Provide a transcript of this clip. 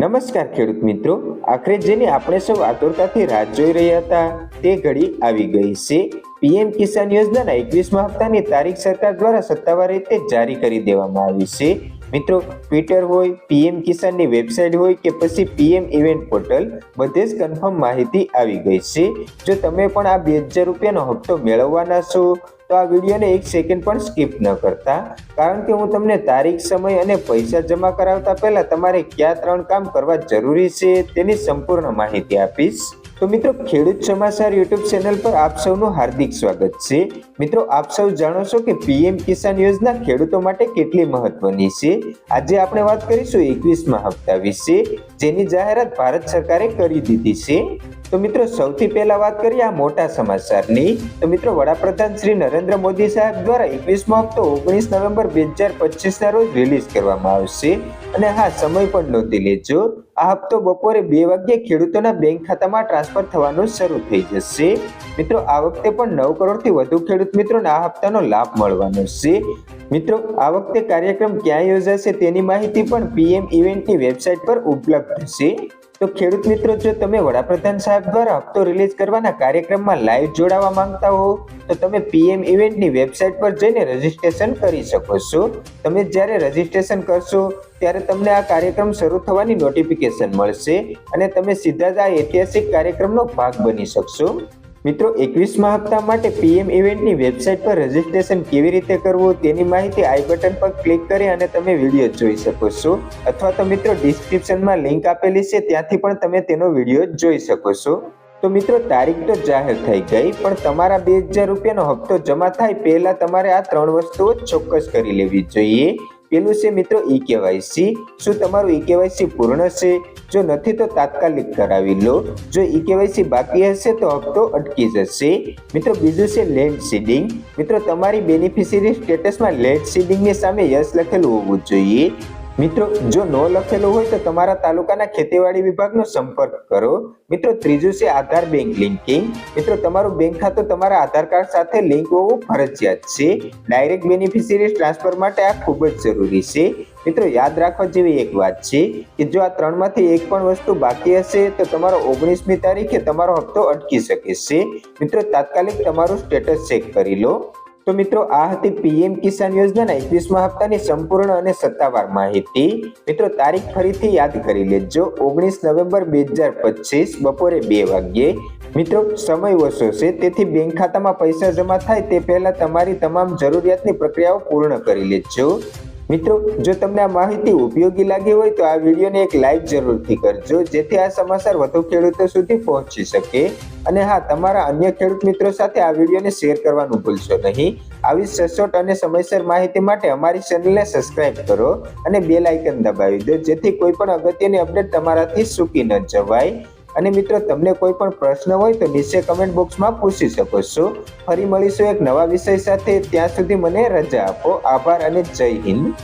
નમસ્કાર ખેડૂત મિત્રો. આખરે જેની આપણે સૌ આતુરતાથી રાહ જોઈ રહ્યા હતા, તે ઘડી આવી ગઈ છે. પીએમ કિસાન યોજનાના એકવીસમા હપ્તાની તારીખ સરકાર દ્વારા સત્તાવાર રીતે જારી કરી દેવામાં આવી છે. મિત્રો, ટ્વિટર હોય, પીએમ કિસાનની વેબસાઇટ હોય કે પછી પીએમ ઇવેન્ટ પોર્ટલ, બધે જ કન્ફર્મ માહિતી આવી ગઈ છે. જો તમે પણ આ બે હજાર રૂપિયાનો હપ્તો મેળવવાના છો તો આ વિડીયોને એક સેકન્ડ પણ સ્કીપ ન કરતા, કારણ કે હું તમને તારીખ, સમય અને પૈસા જમા કરાવતા પહેલા તમારે કયા ત્રણ કામ કરવા જરૂરી છે તેની સંપૂર્ણ માહિતી આપીશ. તો મિત્રો, ખેડૂત સમાચાર યુટ્યુબ ચેનલ પર આપ સૌનું હાર્દિક સ્વાગત છે. મિત્રો, આપ સૌ જાણો છો કે પીએમ કિસાન યોજના ખેડૂતો માટે કેટલી મહત્વની છે? આજે આપણે વાત કરીશું એકવીસમા હપ્તા વિશે, જેની જાહેરાત ભારત સરકારે કરી દીધી છે. તો મિત્રો, સૌથી પહેલા વાત કરીએ આ મોટા સમાચારની. તો મિત્રો, વડાપ્રધાન શ્રી નરેન્દ્ર મોદી સાહેબ દ્વારા એકવીસમો હપ્તો ઓગણીસ નવેમ્બર બે હજાર પચીસના રોજ રિલીઝ કરવામાં આવશે. અને હા, સમય પણ નોંધી લેજો. આ હપ્તો બપોરે બે વાગ્યે ખેડૂતોના બેંક ખાતામાં ટ્રાન્સફર થવાનું શરૂ થઈ જશે. મિત્રો, આ વખતે પણ નવ કરોડથી વધુ ખેડૂત મિત્રોને આ હપ્તાનો લાભ મળવાનો છે. મિત્રો, આ વખતે કાર્યક્રમ ક્યાં યોજાશે તેની માહિતી પણ પીએમ ઇવેન્ટની વેબસાઇટ પર ઉપલબ્ધ છે. તો ખેડૂત મિત્રો, જો તમે વડાપ્રધાન સાહેબ દ્વારા હપ્તો રિલીઝ કરવાના કાર્યક્રમમાં લાઈવ જોડાવા માંગતા હો, તો તમે પીએમ ઇવેન્ટની વેબસાઇટ પર જઈને રજીસ્ટ્રેશન કરી શકો છો. તમે જ્યારે રજીસ્ટ્રેશન કરશો, ત્યારે તમને આ કાર્યક્રમ શરૂ થવાની નોટિફિકેશન મળશે અને તમે સીધા જ આ ઐતિહાસિક કાર્યક્રમનો ભાગ બની શકશો. મિત્રો, એકવીસમા હપ્તા માટે પીએમ ઇવેન્ટની વેબસાઇટ પર રજીસ્ટ્રેશન કેવી રીતે કરવું તેની માહિતી આઈ બટન પર ક્લિક કરી અને તમે વીડિયો જોઈ શકો છો. અથવા તો મિત્રો ડિસ્ક્રિપ્શનમાં લિંક આપેલી છે, ત્યાંથી પણ તમે તેનો વીડિયો જોઈ શકો છો. તો મિત્રો, તારીખ તો જાહેર થઈ ગઈ, પણ તમારા બે હજાર રૂપિયાનો હપ્તો જમા થાય પહેલા તમારે આ ત્રણ વસ્તુઓ ચોક્કસ કરી લેવી જોઈએ. પેલું છે મિત્રો ઈ કેવાયસી શું તમારું ઈ કેવાયસી પૂર્ણ છે? જો નથી તો તાત્કાલિક કરાવી લો. જો ઈ કેવાયસી બાકી હશે તો હપ્તો અટકી જશે. મિત્રો બીજું છે લેન્ડ સીડિંગ મિત્રો તમારી બેનિફિશિયરી સ્ટેટસમાં લેન્ડ સીડિંગની સામે યસ લખેલું હોવું જોઈએ. મિત્રો, જો ન લખેલું હોય તો તમારા તાલુકાના ખેતીવાડી વિભાગનો સંપર્ક કરો. મિત્રો, ત્રીજું છે આધાર બેંક લિંકિંગ. મિત્રો, તમારું બેંક ખાતું તમારા આધાર કાર્ડ સાથે લિંક હોવું ફરજિયાત છે. ડાયરેક્ટ બેનિફિશિયરી ટ્રાન્સફર માટે આ ખૂબ જ જરૂરી છે. મિત્રો, યાદ રાખવા જેવી એક વાત છે કે જો આ ત્રણમાંથી એક પણ વસ્તુ બાકી હશે, તો તમારો ઓગણીસમી તારીખે તમારો હપ્તો અટકી શકે છે. મિત્રો, તાત્કાલિક તમારું સ્ટેટસ ચેક કરી લો. તો મિત્રો, આ હતી પીએમ કિસાન યોજનાના એકવીસમા હપ્તાની સંપૂર્ણ અને સત્તાવાર માહિતી. મિત્રો, તારીખ ફરીથી યાદ કરી લેજો. ઓગણીસ નવેમ્બર બે હજાર પચીસ બપોરે બે વાગ્યે. મિત્રો, સમય ઓછો છે, તેથી બેંક ખાતામાં પૈસા જમા થાય તે પહેલા તમારી તમામ જરૂરિયાતની પ્રક્રિયાઓ પૂર્ણ કરી લેજો. મિત્રો, જો તમને આ માહિતી ઉપયોગી લાગી હોય તો આ વિડીયોને એક લાઈક જરૂરથી કરજો, જેથી આ સમાચાર વધુ ખેડૂતો સુધી પહોંચી શકે. અને હા, તમારા અન્ય ખેડૂત મિત્રો સાથે આ વિડીયોને શેર કરવાનું ભૂલશો નહીં. આવી સચોટ અને સમયસર માહિતી માટે અમારી ચેનલને સબસ્ક્રાઇબ કરો અને બેલ આઇકન દબાવી દો, જેથી કોઈ પણ અગત્યની અપડેટ તમારાથી ચૂકી ન જવાય. અને મિત્રો, તમને કોઈ પણ પ્રશ્ન હોય તો નીચે કમેન્ટ બોક્સમાં પૂછી શકો છો. ફરી મળીશું એક નવા વિષય સાથે. ત્યાં સુધી મને રજા આપો. આભાર અને જય હિન્દ.